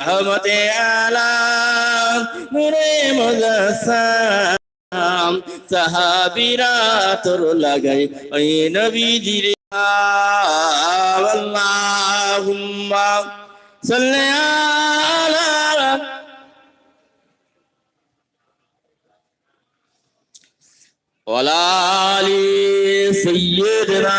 রহমতে আলাম, নূরে মুজাসসাম সাহাবীরা তোর লাগাই, ওই নবীজির আল্লাহুম্মা সাল্লি আলা ওয়ালা আলি সাইয়্যিদিনা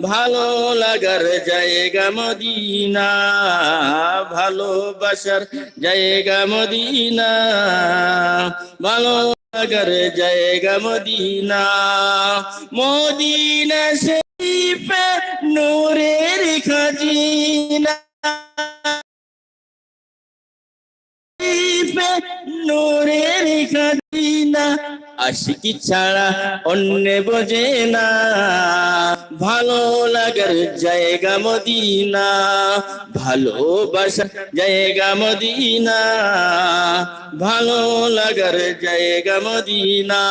ভালো লাগার জায়গা মদিনা ভালোবাসার জায়গা মদিনা, ভালো লাগার জায়গা মদিনা। মদিনা শরীফে নূরের খাজিনা। আশিকি ছাড়া অন্য বোঝে না। ভালো লাগার জায়গা মদিনা। ভালোবাসার জায়গা মদিনা। ভালো লাগার জায়গা মদিনা।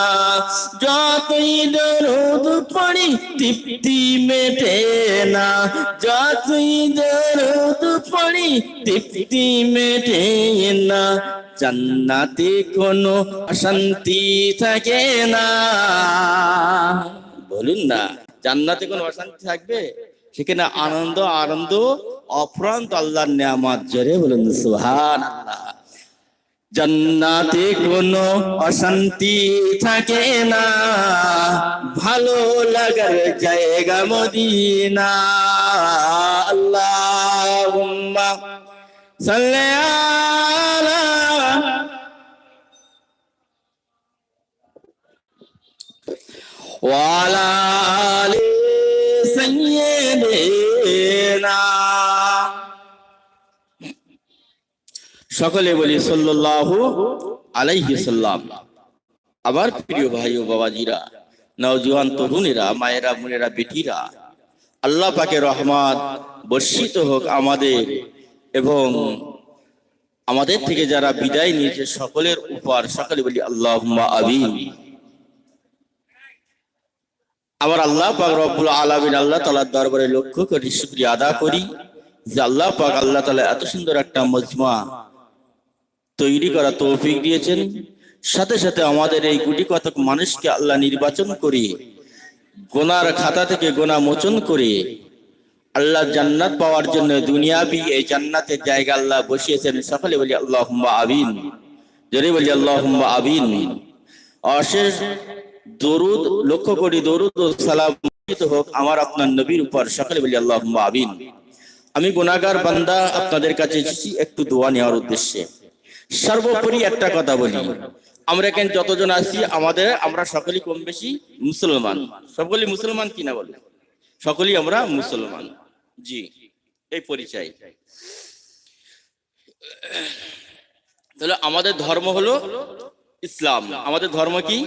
যতই দরদ পড়ি, তৃপ্তি মেটে না। যতই দরদ পড়ি তৃপ্তি মেটে না, জান্নাতে কোনো অশান্তি থাকে না। বলুন না, জান্নাতে কোনো অশান্তি থাকবে? সেখানে আনন্দ আনন্দ, অফ্রান্ত আল্লাহর নিয়ামত। জোরে বলুন সুহান আল্লাহ জান্নাতে কোনো অশান্তি থাকে না, ভালো লাগার জায়গা মদিনা। আল্লাহুম্মা সাল্লি আলা। ওয়ালা আলি সাইয়্যিদিনা। সকলে বলি সাল্লাল্লাহু আলাইহি সাল্লাম। আবার প্রিয় ভাই ও বাবাজিরা, নওজোয়ান তরুণেরা, মায়েরা, বোনেরা, বেটিরা, আল্লাহ পাকের রহমত বর্ষিত হোক আমাদের এবং আমাদের থেকে যারা বিদায় নিয়েছে সকলের উপর সকলে বলি আল্লাহ আবিন আমার আল্লাহ পাক রব্বুল আলামিন আল্লাহ তাআলার দরবারে লক্ষ্য করি শুকরিয়া আদা করি যে আল্লাহ পাক আল্লাহ তাআলা এত সুন্দর একটা মজমা তৈরি করা তৌফিক দিয়েছেন। সাথে সাথে আমাদের এই গুটি কতক মানুষকে আল্লাহ নির্বাচন করে, গোনার খাতা থেকে গোনা মোচন করে আল্লাহ জান্নাত পাওয়ার জন্য দুনিয়াবি এই জান্নাতের জায়গা আল্লাহ বসিয়েছেন। সকলে বলি আল্লাহ আবিন জোরে বলি আল্লাহ আবিন অশেষ দরুদ লক্ষ্য করি দরুদ ও সালাম হোক আমার আপনার নবীর উপর। সকলে বলি আল্লাহ আবিন আমি গুনাহগার বান্দা, আপনাদের কাছে এসেছি একটু দোয়া নেওয়ার উদ্দেশ্যে। সর্বোপরি একটা কথা বলি। আমরা এখানে যতজন আছি, আমাদের, আমরা সকলেই কম বেশি মুসলমান। সকলেই মুসলমান কিনা বলে? সকলেই আমরা মুসলমান। জি, এই পরিচয়। তাহলে আমাদের ধর্ম হলো ইসলাম। আমাদের ধর্ম কি?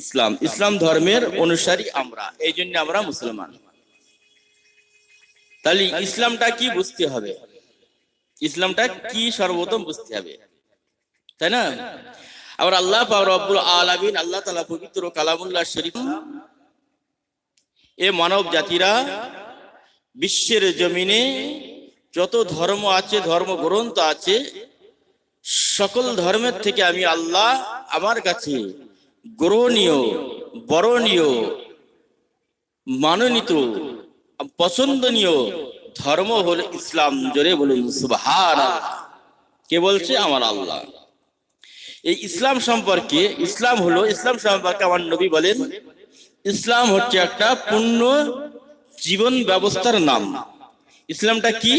ইসলাম। ইসলাম ধর্মের অনুসারী আমরা, এই জন্য আমরা মুসলমান। তাহলে ইসলামটা কি বুঝতে হবে? ইসলামটা কি সর্বপ্রথম বুঝতে হবে? তাই না? আবার আল্লাহ রব্বুল আলামিন, আল্লাহ তালা পবিত্র কালামুল্লাহ শরীফ, এ মানব জাতিরা বিশ্বের জমিনে যত ধর্ম আছে, ধর্ম গ্রন্থ আছে, সকল ধর্মের থেকে আমি আল্লাহ আমার কাছে গ্রহণীয়, বরণীয়, মাননীত, পছন্দনীয় ধর্ম হল ইসলাম। জোরে বলুন সুবহান কে বলছে? আমার আল্লাহ। এই ইসলাম সম্পর্কে, ইসলাম হলো, ইসলাম সম্পর্কে আমার নবী বলেন, ইসলাম হচ্ছে একটা পূর্ণ জীবন ব্যবস্থার নাম। ইসলামটা কি?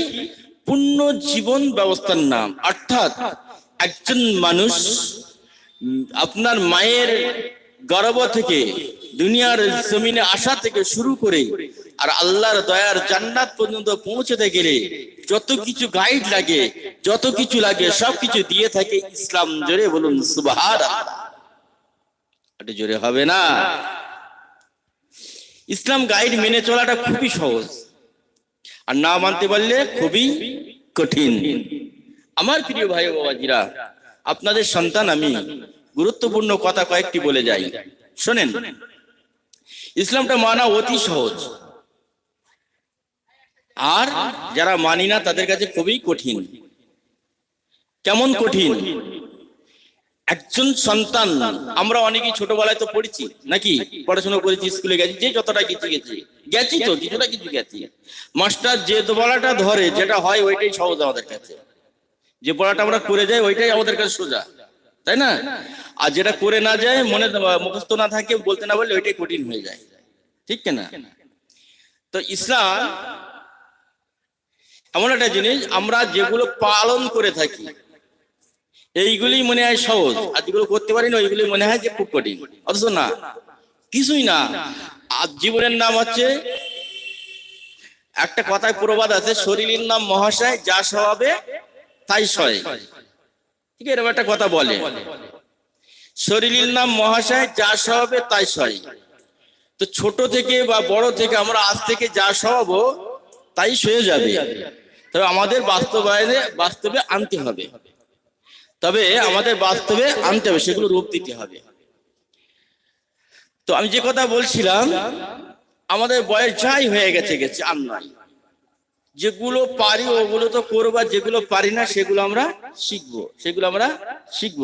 পূর্ণ জীবন ব্যবস্থার নাম। অর্থাৎ একজন মানুষ আপনার মায়ের গর্ব থেকে, দুনিয়ার জমিনে আসা থেকে শুরু করে আর আল্লাহর দয়ার জান্নাত পর্যন্ত পৌঁছতে গেলে যত কিছু গাইড লাগে, যত কিছু লাগে সবকিছু দিয়ে থাকে ইসলাম জোরে বলুন সুবাহার এটা জোরে হবে না। ইসলাম গাইড মেনে চলাটা খুবই সহজ। আর না মানতে পারলে খুবই কঠিন। আমার প্রিয় ভাই বাবাজিরা, আপনাদের সন্তান আমি গুরুত্বপূর্ণ কথা কয়েকটি বলে যাই। শোনেন, ইসলামটা মানা অতি সহজ। আর যারা মানি না, তাদের কাছে খুবই কঠিন। কেমন কঠিন? একজন সন্তান, আমরা অনেকেই ছোটবেলায় তো পড়েছি, নাকি? পড়াশোনা করেছি, স্কুলে গেছি, যে যতটা কিছু গেছি। গেছি তো, কিছুটা কিছু গেছি। মাস্টার যে বলাটা ধরে, যেটা হয়, ওইটাই সহজ আমাদের কাছে। যে পড়াটা আমরা করে যাই, ওইটাই আমাদের কাছে সোজা। তাই না? আর যেটা করে না যায়, মনে মুখস্থ না থাকে, বলতে না বললে ওইটাই কঠিন হয়ে যায়। ঠিক না তো ইসলাম, এমন একটা জিনিস, আমরা যেগুলো পালন করে থাকি এইগুলি মনে হয় সহজ। আর যেগুলো করতে পারি না ওইগুলি মনে হয় যে খুব কঠিন। অথচ না। কিছুই না। আর জীবনের নাম হচ্ছে, একটা কথায় প্রবাদ আছে, শরীরের নাম মহাশয়, যা স্বভাবে তাই সয়। ঠিক এরকম একটা কথা বলে। শরীরের নাম মহাশয়, যা স্বভাবে তাই সয়। তো ছোট থেকে বা বড় থেকে আমরা আজ থেকে যা স্বভাব, তাই সয়ে যাবে। তবে আমাদের বাস্তবায়নে, বাস্তবে আনতে হবে। তবে আমাদের বাস্তবে আনতে হবে সেগুলো রূপ দিতে হবে। তো আমি যে কথা বলছিলাম, আমাদের বয়স যাই হয়ে গেছে গেছে, আর নয়। যেগুলো পারি, ওগুলো তো করব যেগুলো পারি না, সেগুলো আমরা শিখব, সেগুলো আমরা শিখব।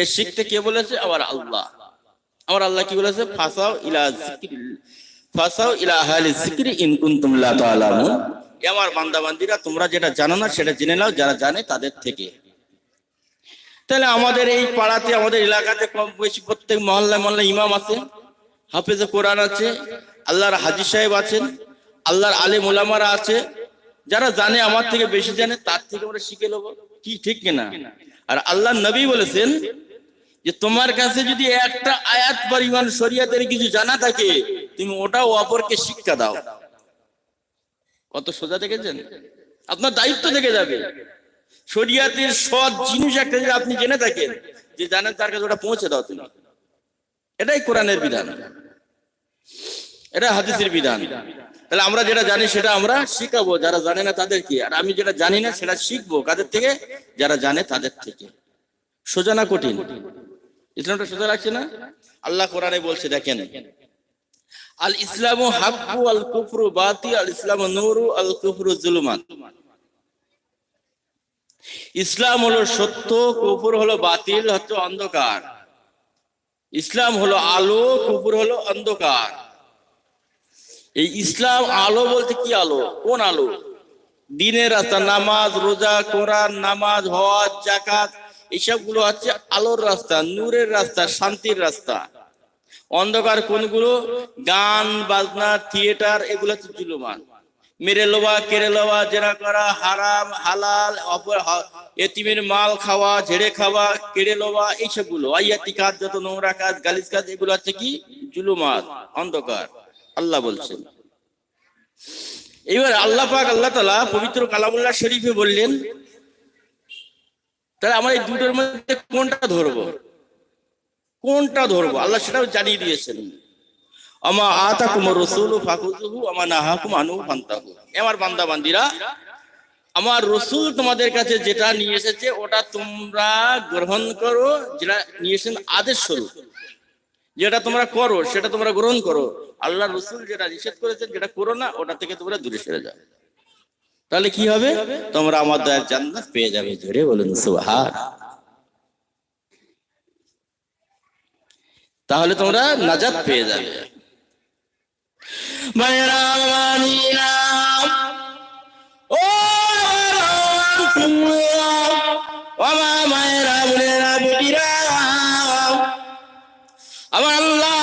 এ শিখতে কে বলেছে? আবার আল্লাহ। আমার আল্লাহ কি বলেছে? ফাসাও ইলা ফাসাও ইলা আহলি জিকির ইন কুনতুম লা আমার বান্দা বান্দিরা তোমরা যেটা জানো না, সেটা জেনে নাও, যারা জানে তাদের থেকে। তাহলে আমাদের এই পাড়াতে, আমাদের এলাকাতে কম বেশি প্রত্যেক মহল্লায় মহল্লায় ইমাম আছে হাফেজে কোরআন আছে, আল্লাহর হাজি সাহেব আছেন, আল্লাহর আলেম মোলামারা আছে। যারা জানে, আমার থেকে বেশি জানে, তার থেকে আমরা শিখে নেব, কি ঠিক কিনা। আর আল্লাহ নবী বলেছেন যে, তোমার কাছে যদি একটা আয়াত পরিমাণ শরিয়াতের কিছু জানা থাকে, তুমি ওটাও অপরকে শিক্ষা দাও। কত সোজা দেখেছেন? আপনার দায়িত্ব থেকে যাবে। শরিয়াতের সৎ জিনিস একটা যদি আপনি জেনে থাকেন, যে জানেন তার কাছে ওটা পৌঁছে দাও তুমি। এটাই কোরআনের বিধান। এটা হাদিসের বিধান। তাহলে আমরা যেটা জানি সেটা আমরা শিখাবো, যারা জানে না তাদেরকে আর আমি যেটা জানি না সেটা শিখব কাদের থেকে? যারা জানে তাদের থেকে। সোজা না কঠিন? ইসলামটা সোজা রাখছে না? আল্লাহ কোরআনে বলছে, দেখেন আল ইসলাম হাক্কু আল কুফরু বাতি আল ইসলাম নূরু আল কুফরু জুলুমান। ইসলাম হলো সত্য কুফর হলো বাতিল হচ্ছে অন্ধকার। ইসলাম হলো আলো কুফর হলো অন্ধকার। এই ইসলাম আলো বলতে কি আলো? কোন আলো? দিনের রাস্তা নামাজ রোজা কোরআন নামাজ হজ জাকাত এসবগুলো হচ্ছে আলোর রাস্তা নূরের রাস্তা শান্তির রাস্তা। অন্ধকার কোনগুলো? গান বাজনা থিয়েটার এগুলো হচ্ছে জুলুমান মেরে লোবা কেড়ে লোবা জেরা করা, হারাম, হালাল এতিমের মাল খাওয়া, ঝেড়ে খাওয়া, কেড়ে লোবা এইসবগুলো আইয়াতি কাজ যত নোংরা কাজ, গালিজ কাজ, এগুলো আছে কি? জুলুমাত, অন্ধকার। আল্লাহ বলছেন। এবার আল্লাহ পাক, আল্লাহ তালা পবিত্র কালামুল্লাহ শরীফে বললেন, তাহলে আমার এই দুটোর মধ্যে কোনটা ধরবো? কোনটা ধরবো? আল্লাহ সেটাও জানিয়ে দিয়েছেন। আমা আতাকুম রসুল ফাকুজুহু আমা নাহাকুম আনু ফান্তাহু। আমার বান্দা বান্দিরা আমার রসুল তোমাদের কাছে যেটা নিয়ে এসেছে, ওটা তোমরা গ্রহণ করো, যেটা নিয়ে এসেছেন আদেশ স্বরূপ। যেটা তোমরা করো, সেটা তোমরা গ্রহণ করো। আল্লাহ রসুল যেটা নিষেধ করেছেন, যেটা করো না, ওটা থেকে তোমরা দূরে সরে যাও। তাহলে কি হবে? তোমরা আমার দয়ার জান্নাত পেয়ে যাবে জোরে বলুন, সুবহান। তাহলে তোমরা নাজাত পেয়ে যাবে। মায়েরা মানিরা, ও তোমরা, ও মায়েরা বোনেরা বেটিরা, আমার আল্লাহ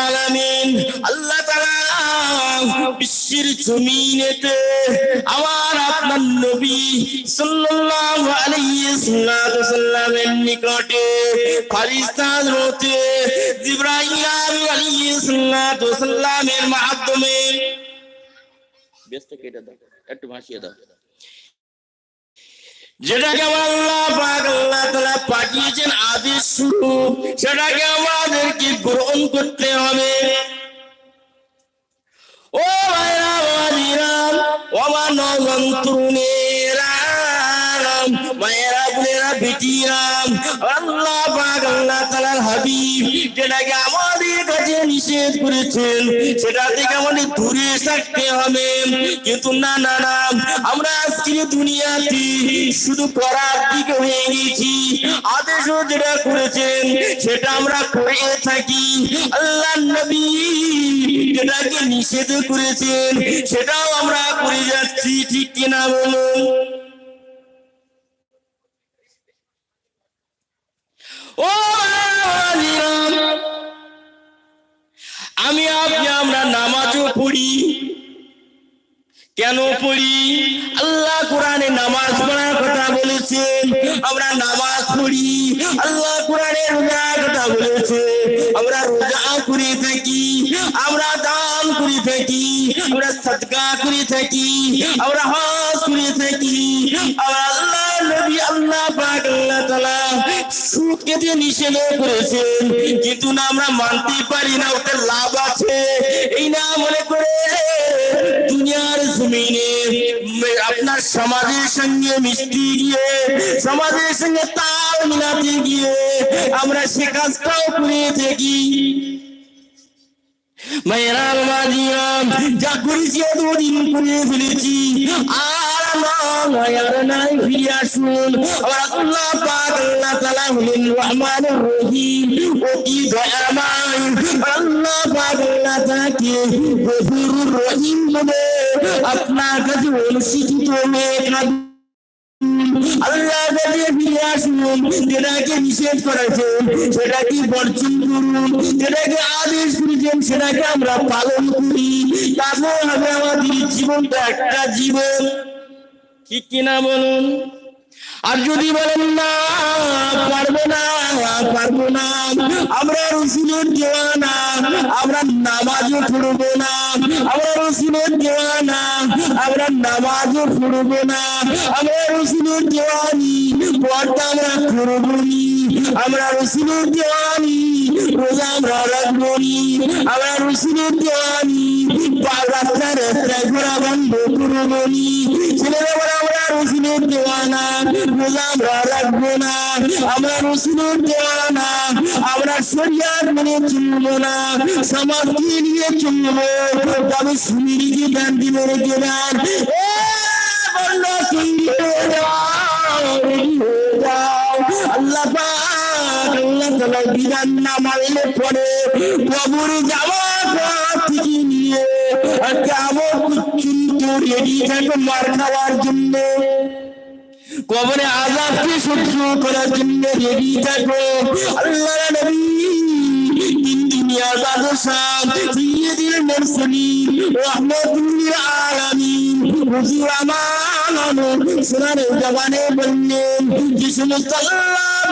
আলামিন আল্লাহ তাআলা বিশ্বের জমিনেতে আমার আপনার নবী সাল্লাল্লাহু আলাইহি সাল্লামের নিকটে ফারিস্তার হতে জিব্রাইল আলাইহি সাল্লামের মাধ্যমে ব্যস্ত কেটে দাও একটু ভাসিয়ে দাও যেটাকে আমার আল্লাহ পাক, আল্লাহ তাআলা পাঠিয়েছেন আদেশ স্বরূপ, সেটাকে আমাদেরকে গ্রহণ করতে হবে। ও আমার বোনেরা আল্লাহ পাক, আল্লাহ তাআলার হাবিব যেটাকে আমাদের কাছে নিষেধ করেছেন, সেটা থেকে আমাদের দূরে থাকতে হবে। কিন্তু না না না, আমরা আজকে দুনিয়াতে শুধু করার দিকে হয়ে গেছি। আদেশও যেটা করেছেন, সেটা আমরা করে থাকি। আল্লাহ নবী যেটাকে নিষেধ করেছেন, সেটাও আমরা করে যাচ্ছি, ঠিক কিনা বলুন? আমি আপনি, আমরা নামাজও পড়ি। কেন পড়ি? আল্লাহ কোরআনে নামাজ পড়ার কথা বলেছেন, আমরা নামাজ পড়ি। আল্লাহ কোরআনে রোজার কথা বলেছে আমরা রোজা করে থাকি, আমরা দান করে থাকি, আমরা সদকা করে থাকি, আমরা হজ করে থাকি। আমরা আল্লাহ নবী আল্লাহ পাক আল্লাহ তাআলা সুদ খেতে নিষেধ করেছেন, কিন্তু না আমরা মানতে পারি না ওটা লাভ আছে। এই না মনে করে দুনিয়ার জমিনে আপনার সমাজের সঙ্গে মিশতে গিয়ে, সমাজের সঙ্গে তাল মিলাতে গিয়ে আমরা সে কাজটাও করে থাকি। মেয়েরা মাঝিরাম যা করেছি এতদিন করে ফেলেছি। আর আর নাই, ফিরে আসুন। আমার আল্লাহ পাক, আল্লাহ তাআলা হলেন রহমানুর রহিম। ও কি আল্লাহ পাক, আল্লাহ তাকে রহিম আপনার কাছে অনুষ্ঠিত আল্লাহ কাছে ফিরে আসুন যেটাকে নিষেধ করেছেন, সেটাকে বর্জন করুন যেটাকে আদেশ করেছেন, সেটাকে আমরা পালন করি। তারপর হবে আমাদের জীবনটা একটা জীবন। ঠিক কিনা বলুন? আর যদি বলেন না, পারব না পারব না, আমরা রসুলের দেওয়ানা আমরা নামাজও পড়ব না, আমরা রসুলের দেওয়ানা আমরা নামাজও পড়ব না, আমরা রসুলের দেওয়ানি পর্দা আমরা করব নি, আমরা রসুলের দেওয়ানি রোজা আমরা রাখব নি, আমরা রসুলের দেওয়ানি রাস্তায় রাস্তায় ঘোরা বন্ধ করব নি। ছেলেরা রসুলের দেওয়ানা রোজা আমরা রাখব না। আমরা রসুলের দেওয়ানা, আমরা শরিয়ার মানে চলবো না। সমাজকে নিয়ে চলবো, তবে সুমিরিকে দান দিবে রেখে দেন এ বলল তৈরি যাও, রেডি হয়ে যাও। আল্লাহ আল্লাহ কবরে যাওয়ার পর থেকে নিয়ে আর কেমন পর্যন্ত রেডি থাকো মার খাওয়ার জন্য। কবরে আজাবকে সহ্য করার জন্য রেডি থাকো। আল্লাহ নবী তিন দুনিয়ার বাদশাহ সৈয়দুল মুরসালিন রাহমাতুল আলামিন। হুজুর আমার সোনার জবানে বললেন, যে সমস্ত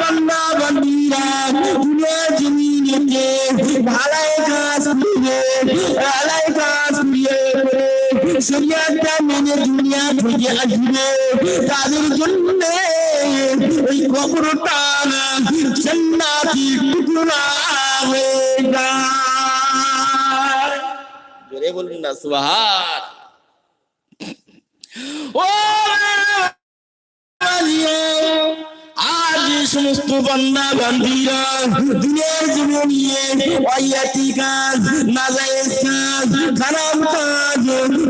আল্লাহ দুনিয়ার জমিনেতে ভালাই কাজ করবে, ভালাই কাজ করিয়ে করে শরিয়াতটা মেনে দুনিয়া থেকে আসবে। তাদের জন্য ওই কবরটা জান্নাতি টুকরা হয়ে যায়। জোরে বলুন না, সুবহান। ও সমস্ত বান্দা বান্দিরা দুনিয়ার জীবন নিয়ে অয়াতি কাজ নাজায়েজ কাজ খারাপ কাজ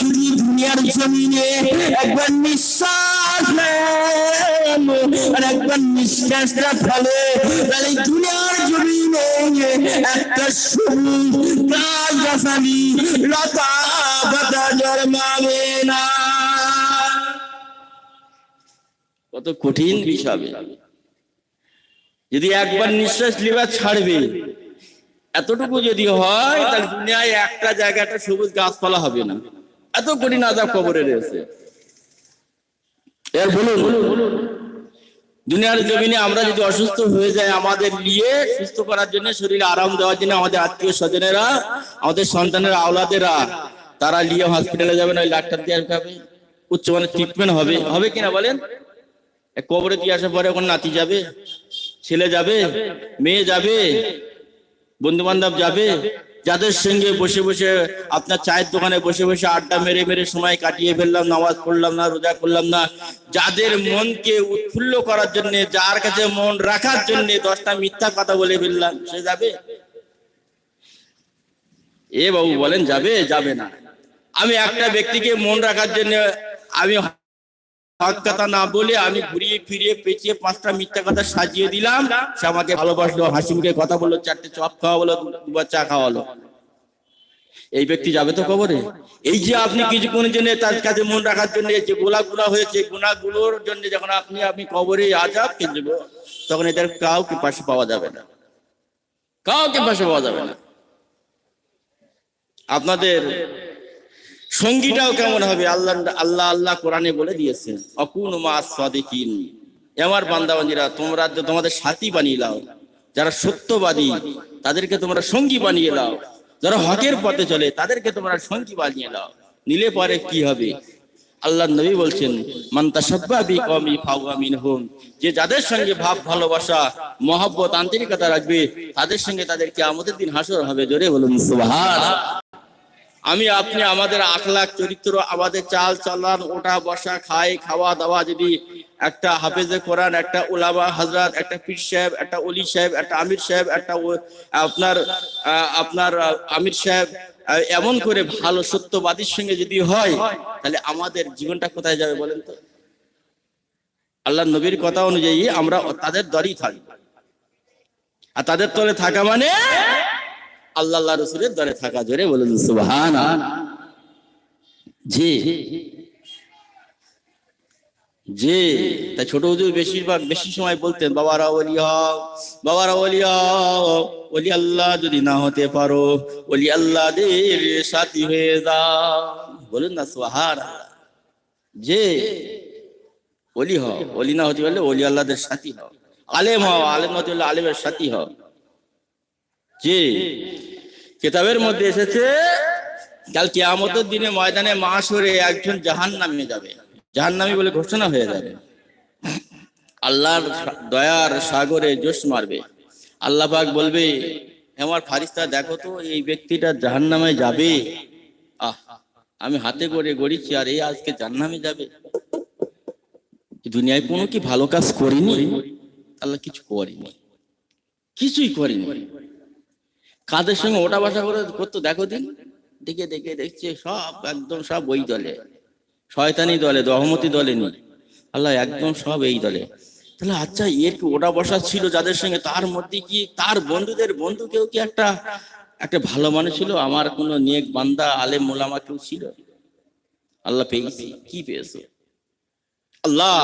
যদি দুনিয়ার জমিনে একবার নিঃশ্বাস আর একবার নিঃশ্বাসটা ফেলে তাহলে দুনিয়ার জমিনে একটা সবুজ গাছ গাছালি লতা পাতা জন্মাবে না। কত কঠিন হিসাবে। যদি একবার নিঃশ্বাস লিবার ছাড়বে এতটুকু যদি হয়, তাহলে দুনিয়ায় একটা জায়গাটা সবুজ গাছপালা হবে না। এত কঠিন আজাব কবরে রয়েছে। এর বলুন, দুনিয়ার জমিনে আমরা যদি অসুস্থ হয়ে যাই, আমাদের নিয়ে সুস্থ করার জন্য, শরীরে আরাম দেওয়ার জন্য আমাদের আত্মীয় স্বজনেরা, আমাদের সন্তানের, আওলাদেরা, তারা নিয়ে হসপিটালে যাবে না ওই ডাক্তার দিয়ে খাবে উচ্চমানের ট্রিটমেন্ট হবে। হবে কিনা বলেন? কবরে দিয়ে আসার পরে ওখানে নাতি যাবে, ছেলে যাবে, মেয়ে যাবে বন্ধু বান্ধব যাবে, যাদের সঙ্গে বসে বসে আপনার চায়ের দোকানে বসে বসে আড্ডা মেরে মেরে সময় কাটিয়ে ফেললাম, নামাজ পড়লাম না, রোজা করলাম না, যাদের মনকে উৎফুল্ল করার জন্য, যার কাছে মন রাখার জন্য দশটা মিথ্যা কথা বলে ফেললাম, সে যাবে? এ বাবু বলেন, যাবে যাবে না। আমি একটা ব্যক্তিকে মন রাখার জন্য আমি হক কথা না বলে আমি ঘুরিয়ে ফিরিয়ে পেঁচিয়ে পাঁচটা মিথ্যা কথা সাজিয়ে দিলাম। সে আমাকে ভালোবাসলো, হাসি মুখে কথা বলল, চারটে চপ খাওয়া বলো, দুবার চা খাওয়ালো। এই ব্যক্তি যাবে তো কবরে? এই যে আপনি কিছুক্ষণের জন্য তার কাছে মন রাখার জন্য যে গোলা গুলা হয়েছে গুণাগুলোর জন্য যখন আপনি আপনি কবরে আজাব কিনবে তখন এদের কাউকে পাশে পাওয়া যাবে না। কাউকে পাশে পাওয়া যাবে না। আপনাদের সঙ্গীটাও কেমন হবে? আল্লাহ আল্লাহ আল্লাহ কোরআনে বলে দিয়েছেন অকুন মা সাদিকিন আমার বান্দাবান্দিরা তোমরা তোমাদের সাথী বানিয়ে লাও যারা সত্যবাদী তাদেরকে তোমরা সঙ্গী বানিয়ে লাও যারা হকের পথে চলে তাদেরকে তোমরা সঙ্গী বানিয়ে লাও নিলে পরে কি হবে? আল্লাহ নবী বলছেন মান্তা সব্বাবি কমি ফাওয়া মিনহুম। যে যাদের সঙ্গে ভাব ভালোবাসা মহব্বত আন্তরিকতা রাখবে তাদের সঙ্গে তাদেরকে আমাদের দিন হাসর হবে। জোরে বলুন সুবহান আমি আপনি আমাদের আখলাখ চরিত্র, আমাদের চাল চালান, ওঠা বসা, খাই, খাওয়া দাওয়া যদি একটা হাফেজে কোরআন, একটা ওলামা হজরত একটা পীর সাহেব, একটা অলি সাহেব, একটা আমির সাহেব, একটা আপনার আপনার আমির সাহেব এমন করে ভালো সত্যবাদীর সঙ্গে যদি হয়, তাহলে আমাদের জীবনটা কোথায় যাবে বলেন তো? আল্লাহ নবীর কথা অনুযায়ী আমরা তাদের দরই থাকব। আর তাদের তলে থাকা মানে? আল্লাহ আল্লাহ রসুলের দরে থাকা, জোরে বলুন সুবহান জি। জি তা ছোট হুজুর বেশিরভাগ, বেশি সময় বলতেন, বাবারা, ওলি হও, বাবারা, ওলি হও, ওলি আল্লাহ যদি না হতে পারো, ওলি আল্লাহদের সাথী হয়ে যাও। বলুন না সুবহান যে ওলি হও, ওলি না হতে পারলে ওলি আল্লাহদের সাথী হও। আলেম হও, আলেম হতে পারলে আলেমের সাথী হও। জি কিতাবের মধ্যে এসেছে, কাল কিয়ামতের দিনে ময়দানে মাসরে একজন জাহান নামে যাবে। জাহান নামী বলে ঘোষণা হয়ে যাবে। আল্লাহর দয়ার সাগরে জোশ মারবে। আল্লাহ পাক বলবে আমার ফারিস্তা, দেখো তো, এই ব্যক্তিটা জাহান নামে যাবে। আহ, আমি হাতে করে গড়িছি আর এই আজকে জাহান্নামে যাবে। দুনিয়ায় কোনো কি ভালো কাজ করিনি? আল্লাহ কিছু করিনি। কিছুই করিনি। কাদের সঙ্গে ওটা বাসা করে করতো? দেখো দিন। দেখে দেখে দেখছে সব একদম সব ওই দলে। শয়তানি দলে দহমতি দলে নি। আল্লাহ একদম সব এই দলে। তাহলে আচ্ছা এর কি ওটা বসা ছিল যাদের সঙ্গে? তার মধ্যে কি তার বন্ধুদের বন্ধু কেউ কি একটা একটা ভালো মানুষ ছিল? আমার কোনো নেক বান্দা আলেম মোলামা কেউ ছিল? আল্লাহ পেয়েছি কি পেয়েছে? আল্লাহ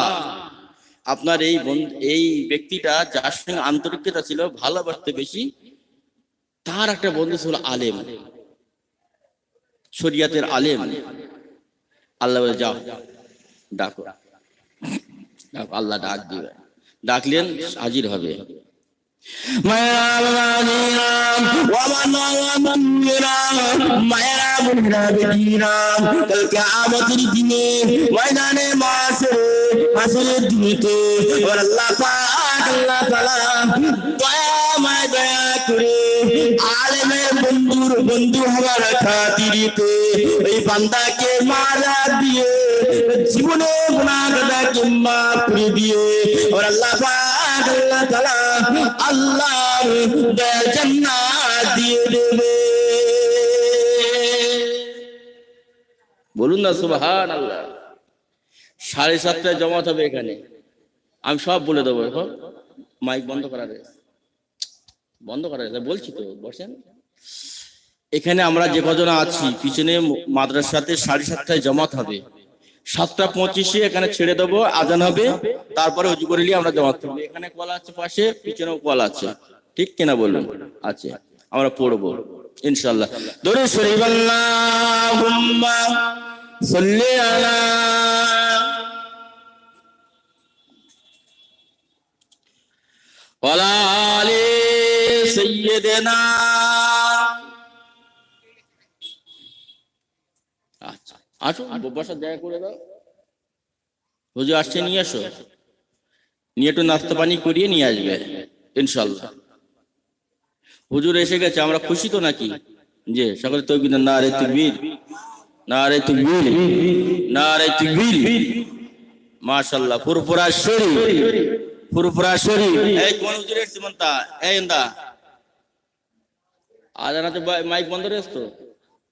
আপনার এই বন্ধু এই ব্যক্তিটা যার সঙ্গে আন্তরিকতা ছিল ভালোবাসতে বেশি তার একটা বন্ধু ছিল আলেম শরিয়াতের আলেম আল্লাহ বলে যাও ডাকো ডাকো আল্লাহ ডাক দিবে ডাকলেন হাজির হবে দিনে ময়দানে আল্লাহ বন্ধুর বন্ধু হওয়ার খাতিরিতে এই বান্দাকে মারা দিয়ে জীবনে মাফ করে দিয়ে ওর আল্লাহ আল্লাহ দিয়ে দেবে। বলুন না সুবাহান আল্লাহ সাড়ে সাতটায় জমাত হবে এখানে। আমি সব বলে দেবো, এখন। মাইক বন্ধ করা রয়েছে। বন্ধ করা রয়েছে, বলছি তো, বসেন। এখানে আমরা যে কজন আছি, পিছনে মাদ্রাসাতে সাড়ে সাতটায় জমাত হবে। সাতটা পঁচিশে এখানে ছেড়ে দেবো, আজান হবে, তারপরে উজু করে আমরা জমাত করব। এখানে কল আছে পাশে, পিছনেও কল আছে। ঠিক কিনা বলুন? আছে। আমরা পড়ব ইনশাল্লাহ দরুদ শরীফ, আল্লাহুম্মা সাল্লি আলা ওয়ালা আসো করে দাও। আসছে, নিয়ে আসো। নিয়ে একটু নাস্তা পানি করিয়ে নিয়ে আসবে, ইনশাল্লাহ। হুজুর এসে গেছে, আমরা খুশি তো নাকি? যে সকলে তো না রে তুকবীর। না রে তুকবীর না রে তুকবীর। মাশাআল্লাহ ফুরফুরা ফুরফুরা এই কোন হুজুর এই এন্দা আজানাতে মাইক বন্ধ রেস তো?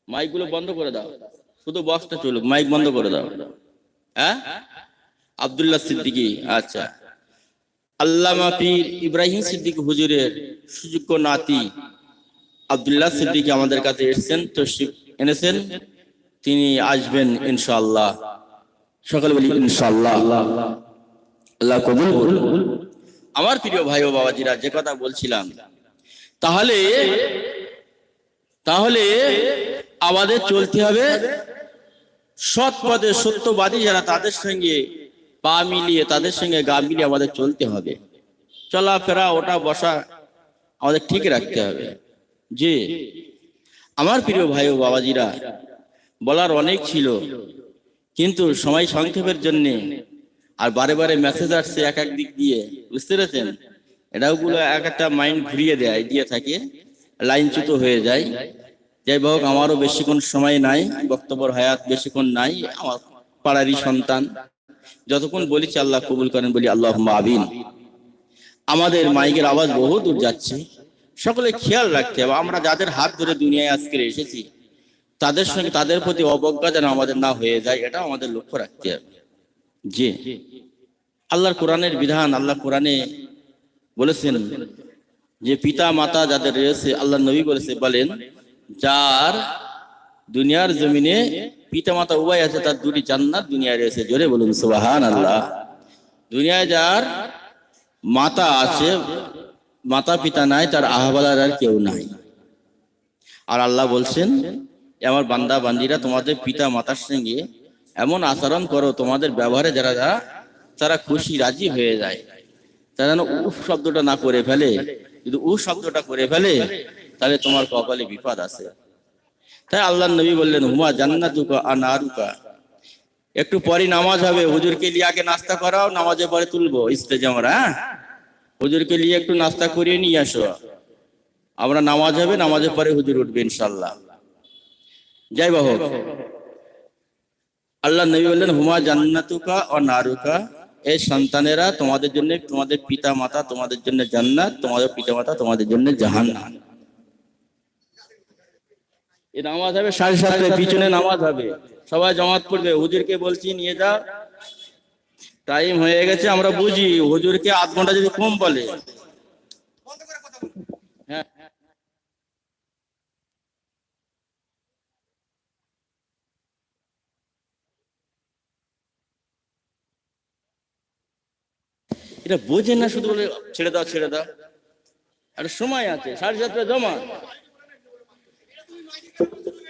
মাইকগুলো বন্ধ করে দাও। শুধু বক্সটা চলুক মাইক বন্ধ করে দাও। হ্যাঁ? আব্দুল্লাহ সিদ্দিকী আচ্ছা। আল্লামা পীর ইব্রাহিম সিদ্দিক হুজুরের সুযোগ্য নাতি আবদুল্লাহ সিদ্দিকী আমাদের কাছে এসেছেন, তশরিফ এনেছেন। তিনি আসবেন ইনশাআল্লাহ। সকালে বলি ইনশাআল্লাহ। আল্লাহ কবুল করুন। আমার প্রিয় ভাই ও বাবাজিরা, যে কথা বলছিলাম, তাহলে তাহলে আমাদের চলতে হবে সৎ পদে সত্যবাদী যারা তাদের সঙ্গে পা মিলিয়ে, তাদের সঙ্গে গা মিলিয়ে আমাদের চলতে হবে। চলাফেরা ওটা বসা আমাদের ঠিক রাখতে হবে। যে আমার প্রিয় ভাই ও বাবাজিরা, বলার অনেক ছিল, কিন্তু সময় সংক্ষেপের জন্যে আর বারে বারে মেসেজ আসছে এক এক দিক দিয়ে, বুঝতে পেরেছেন? এটাও গুলো এক একটা মাইন্ড ঘুরিয়ে দেয়, দিয়ে থাকে, লাইনচ্যুত হয়ে যায়। যাই হোক, আমারও বেশিক্ষণ সময় নাই, বক্তব্যর হায়াত বেশিক্ষণ নাই, আমার পাড়ারই সন্তান। যতক্ষণ বলেছি আল্লাহ কবুল করেন বলি আল্লাহ আবিন আমাদের মাইকের আওয়াজ বহু দূর যাচ্ছে। সকলে খেয়াল রাখতে হবে, আমরা যাদের হাত ধরে দুনিয়ায় আজকে এসেছি, তাদের সঙ্গে তাদের প্রতি অবজ্ঞা যেন আমাদের না হয়ে যায় এটা আমাদের লক্ষ্য রাখতে হবে। যে আল্লাহর কোরআনের বিধান, আল্লাহ কোরআনে বলেছেন যে পিতা মাতা যাদের রয়েছে, আল্লাহ নবী বলেছে, বলেন যার দুনিয়ার জমিনে পিতা মাতা উভয় আছে, তার দুটি জান্নাত দুনিয়ায় রয়েছে। জোরে বলুন সুবাহান আল্লাহ দুনিয়ায় যার মাতা আছে, মাতা পিতা নাই, তার আহ্বালার আর কেউ নাই। আর আল্লাহ বলছেন আমার বান্দা, বান্দিরা, তোমাদের পিতা মাতার সঙ্গে এমন আচরণ করো, তোমাদের ব্যবহারে যারা যারা, তারা খুশি, রাজি হয়ে যায়। তারা যেন উফ শব্দটা না করে ফেলে। কিন্তু উ শব্দটা করে ফেলে তাহলে তোমার কপালে বিপদ আছে। তাই আল্লাহ নবী বললেন, হুমা জান্নাতুকা আর নারুকা? একটু পরে নামাজ হবে। হুজুরকে লিয়ে আগে নাস্তা করাও নামাজের পরে তুলবো স্টেজে আমরা হ্যাঁ? হুজুরকে নিয়ে একটু নাস্তা করিয়ে নিয়ে আসো। আমরা নামাজ হবে, নামাজের পরে হুজুর উঠবে ইনশাল্লাহ যাই বাহু আল্লাহ নবী বললেন, হুমা জান্নাতুকা ও নারুকা? এই সন্তানেরা তোমাদের জন্য, তোমাদের পিতা মাতা তোমাদের জন্য জান্নাত, তোমাদের পিতা মাতা তোমাদের জন্য জাহান্নাম। এই নামাজ হবে, সাড়ে সাতটায় পিছনে নামাজ হবে। সবাই জমাত পড়বে। হুজুরকে বলছি, নিয়ে যা। টাইম হয়ে গেছে, আমরা বুঝি। হুজুরকে আধ ঘণ্টা যদি কম বলে। হ্যাঁ। এটা বোঝে না শুধু বলে, ছেড়ে দাও ছেড়ে দাও। আর সময় আছে, সাড়ে সাতটা জমা। mais